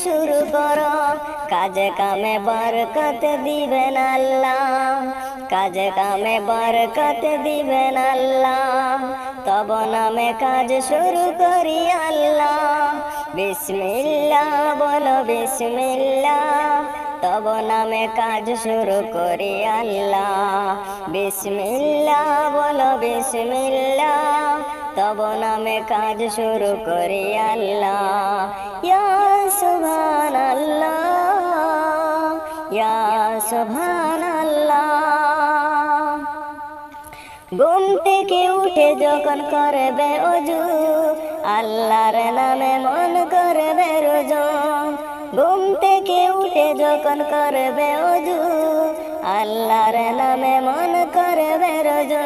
শুরু করো। কাজে কামে বরকত দিবেন আল্লাহ। কাজে কামে বরকত দিবেন আল্লাহ। তব নামে কাজ শুরু করি আল্লাহ। বিসমিল্লাহ বলো বিসমিল্লাহ। তব নামে কাজ শুরু করি আল্লাহ। বিসমিল্লাহ বলো বিসমিল্লাহ। তব নামে কাজ শুরু করি আল্লাহ। ইয়া সুবহান আল্লাহ ইয়া সুবহান আল্লাহ ঘুম থেকে উঠে যখন করবে অজু, আল্লাহর নামে মন করবে রোজু। ঘুম থেকে উঠে যখন করবে অজু, আল্লাহর নামে মন করবে রোজু।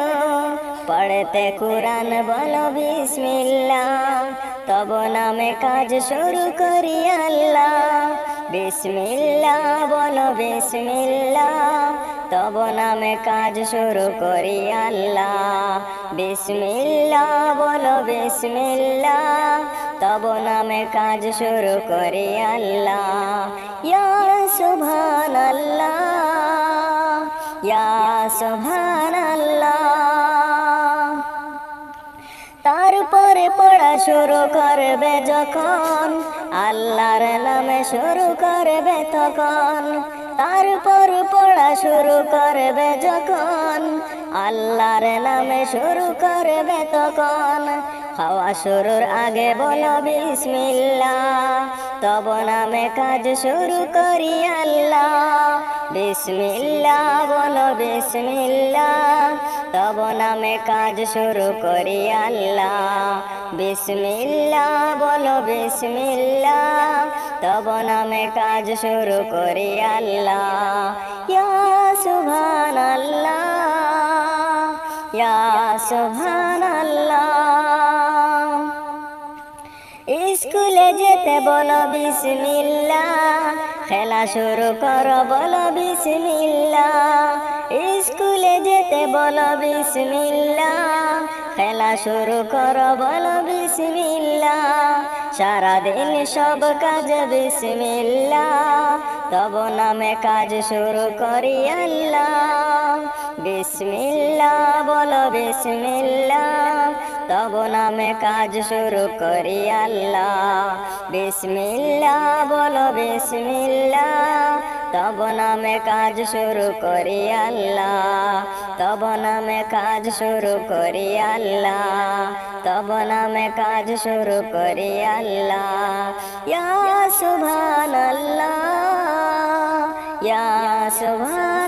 পড়তে কুরআন বলো বিসমিল্লাহ। তব নামে কাজ শুরু করি আল্লাহ। বিসমিল্লাহ বলো বিসমিল্লাহ। তব নামে কাজ শুরু করি আল্লাহ। বিসমিল্লাহ বলো বিসমিল্লাহ। তব নামে কাজ শুরু করি আল্লাহ। ইয়া সুবহান আল্লাহ ইয়া আল্লাহ তারপরে পড়া শুরু করবে যখন। আল্লাহর নামে শুরু করবে তখন। তারপর পড়া শুরু করবে যখন। আল্লাহর নামে শুরু করবে তখন। খাওয়া শুরুর আগে বলো বিসমিল্লাহ। তব নামে কাজ শুরু করি আল্লাহ। বিসমিল্লাহ বলো বিসমিল্লাহ। তব নামে কাজ শুরু করি আল্লাহ। বিসমিল্লাহ বলো বিসমিল্লাহ। তব নামে কাজ শুরু করি আল্লাহ। ইয়া সুবহান আল্লাহ ইয়া স্কুলে যেতে বলো বিসমিল্লাহ, খেলা শুরু করো বলো বিসমিল্লাহ। স্কুলে যেতে বলো বিসমিল্লাহ, খেলা শুরু করো বলো বিসমিল্লাহ। সারাদিন সব কাজ বিসমিল্লাহ, তব নামে কাজ শুরু করি আল্লাহ। বিসমিল্লাহ বলো বিসমিল্লাহ, তব নামে কাজ শুরু করি আল্লাহ। বিসমিল্লাহ বলো বিসমিল্লাহ তব নামে কাজ শুরু করি আল্লাহ। তব নামে কাজ শুরু করি আল্লাহ। তব নামে কাজ শুরু করি আল্লাহ। ইয়া সুবহান আল্লাহ ইয়া সুবহান